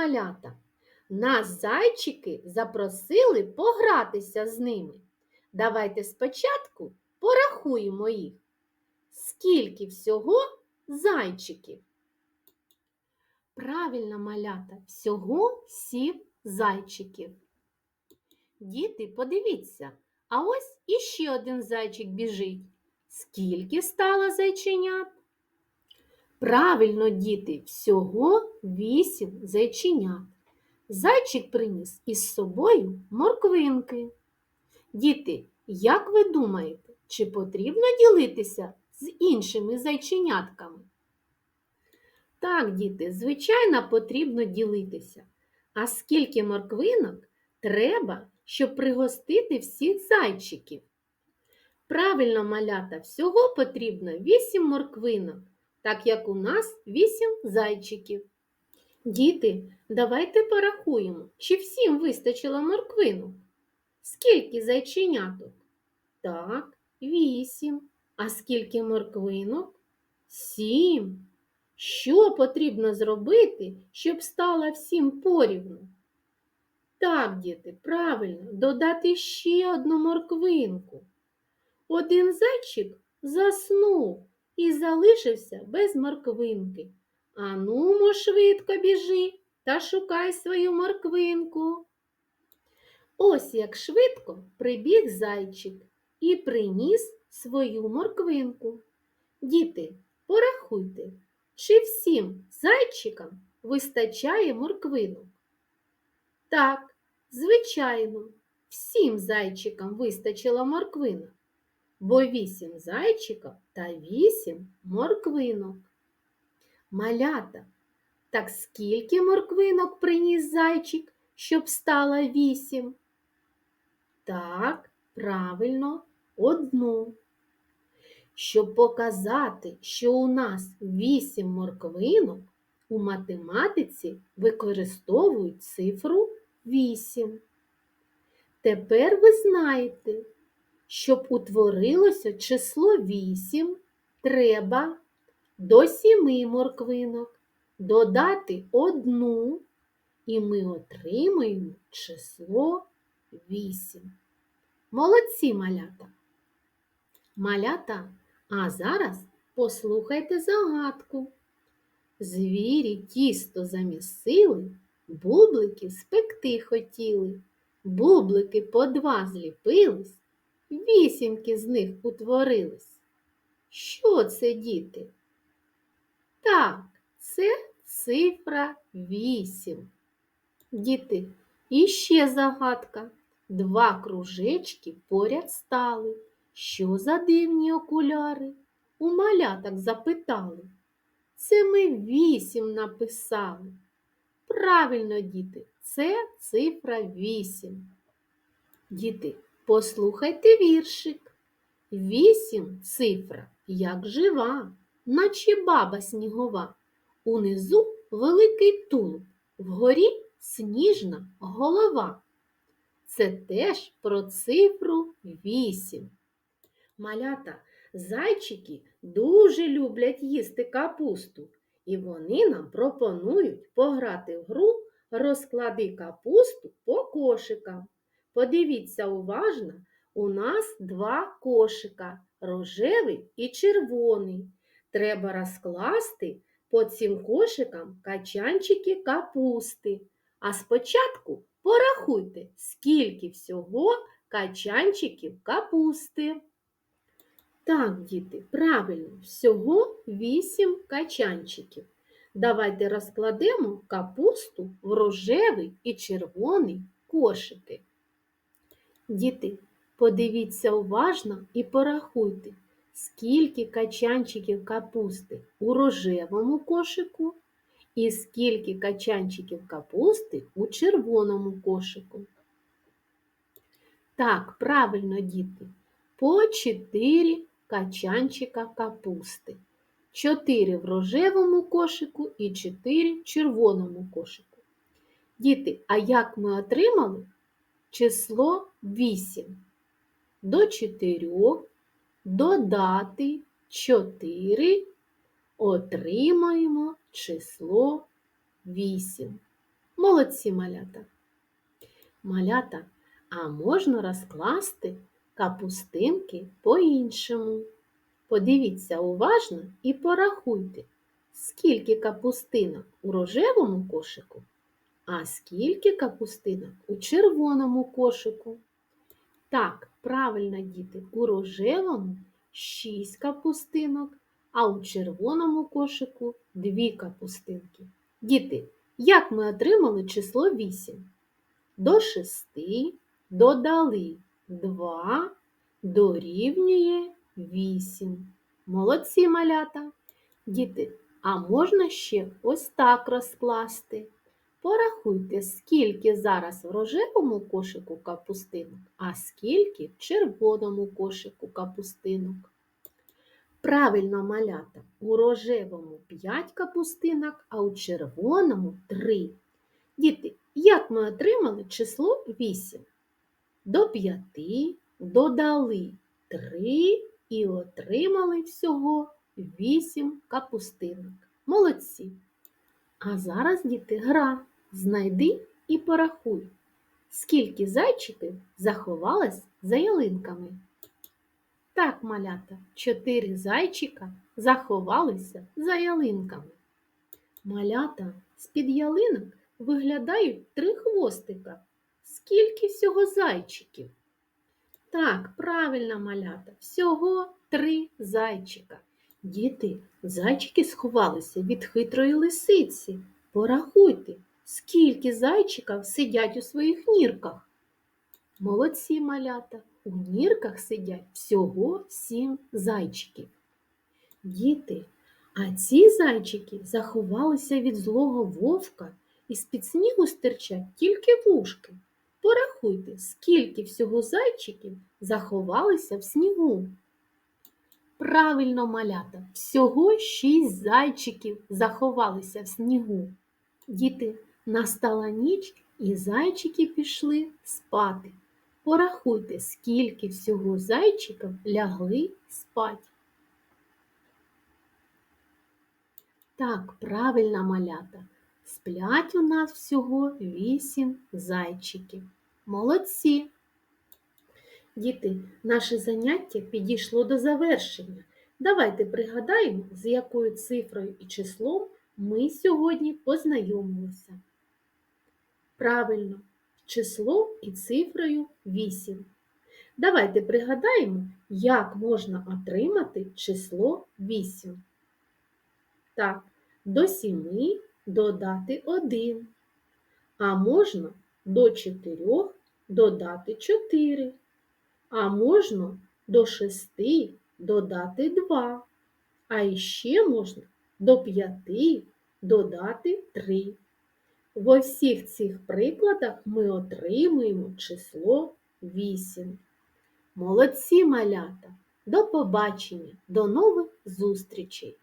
малята. Нас зайчики запросили погратися з ними. Давайте спочатку порахуємо їх. Скільки всього зайчиків? Правильно, малята, всього сім зайчиків. Діти, подивіться, а ось іще один зайчик біжить. Скільки стало зайченят? Правильно, діти, всього вісім зайченят. Зайчик приніс із собою морквинки. Діти, як ви думаєте, чи потрібно ділитися з іншими зайченятками? Так, діти, звичайно, потрібно ділитися. А скільки морквинок треба, щоб пригостити всіх зайчиків? Правильно, малята, всього потрібно 8 морквинок, так як у нас 8 зайчиків. Діти, давайте порахуємо, чи всім вистачило морквинок? Скільки зайченяток? Так, 8. А скільки морквинок? 7. Що потрібно зробити, щоб стало всім порівну? Так, діти, правильно, додати ще одну морквинку. Один зайчик заснув і залишився без морквинки. Анумо швидко біжи та шукай свою морквинку. Ось як швидко прибіг зайчик і приніс свою морквинку. Діти, порахуйте, чи всім зайчикам вистачає морквинок? Так, звичайно, всім зайчикам вистачило морквинок, бо вісім зайчиків та вісім морквинок. Малята, так скільки морквинок приніс зайчик, щоб стало вісім? Так, правильно, одну. Щоб показати, що у нас вісім морквинок, у математиці використовують цифру 8. Тепер ви знаєте, щоб утворилося число 8, треба до 7 морквинок додати одну, і ми отримаємо число 8. Молодці малята! Малята, а зараз послухайте загадку. Звірі тісто замісили, бублики спекти хотіли, бублики по два зліпились, вісімки з них утворились. Що це, діти? Так, це цифра вісім. Діти, іще загадка. Два кружечки поряд стали. Що за дивні окуляри? У маляток запитали. Це ми вісім написали. Правильно, діти, це цифра вісім. Діти, послухайте віршик. Вісім цифра, як жива, наче баба снігова. Унизу великий тулуб, вгорі сніжна голова. Це теж про цифру вісім. Малята, зайчики дуже люблять їсти капусту, і вони нам пропонують пограти в гру розклади капусту по кошикам. Подивіться уважно, у нас два кошика рожевий і червоний. Треба розкласти по цим кошикам качанчики капусти. А спочатку порахуйте, скільки всього качанчиків капусти. Так, діти, правильно, всього 8 качанчиків. Давайте розкладемо капусту в рожевий і червоний кошики. Діти, подивіться уважно і порахуйте, скільки качанчиків капусти у рожевому кошику і скільки качанчиків капусти у червоному кошику. Так, правильно, діти, по 4 качанчика капусти. 4 в рожевому кошику і 4 в червоному кошику. Діти, а як ми отримали число 8? До 4 додати 4 отримаємо число 8. Молодці малята. Малята, а можна розкласти капустинки по-іншому. Подивіться уважно і порахуйте, скільки капустинок у рожевому кошику, а скільки капустинок у червоному кошику. Так, правильно, діти, у рожевому 6 капустинок, а у червоному кошику 2 капустинки. Діти, як ми отримали число 8? До 6 додали 2 дорівнює 8. Молодці малята. Діти, а можна ще ось так розкласти. Порахуйте, скільки зараз в рожевому кошику капустинок, а скільки в червоному кошику капустинок. Правильно малята, у рожевому 5 капустинок, а у червоному 3. Діти, як ми отримали число 8? До 5 додали 3 і отримали всього 8 капустинок. Молодці! А зараз, діти, гра. Знайди і порахуй, скільки зайчиків заховалось за ялинками. Так, малята, чотири зайчика заховалися за ялинками. Малята з-під ялинок виглядають три хвостика. Скільки всього зайчиків? Так, правильно, малята, всього три зайчика. Діти, зайчики сховалися від хитрої лисиці. Порахуйте, скільки зайчиків сидять у своїх нірках. Молодці малята, у нірках сидять всього сім зайчиків. Діти, а ці зайчики заховалися від злого вовка і з-під снігу стирчать тільки вушки. Порахуйте, скільки всього зайчиків заховалися в снігу. Правильно, малята, всього шість зайчиків заховалися в снігу. Діти, настала ніч, і зайчики пішли спати. Порахуйте, скільки всього зайчиків лягли спать. Так, правильно, малята. Сплять у нас всього вісім зайчиків. Молодці! Діти, наше заняття підійшло до завершення. Давайте пригадаємо, з якою цифрою і числом ми сьогодні познайомилися. Правильно, число і цифрою 8. Давайте пригадаємо, як можна отримати число 8. Так, до 7 додати 1. А можна до 4 додати 4. А можна до 6 додати 2. А іще можна до 5 додати 3. Во всіх цих прикладах ми отримуємо число 8. Молодці малята! До побачення, до нових зустрічей!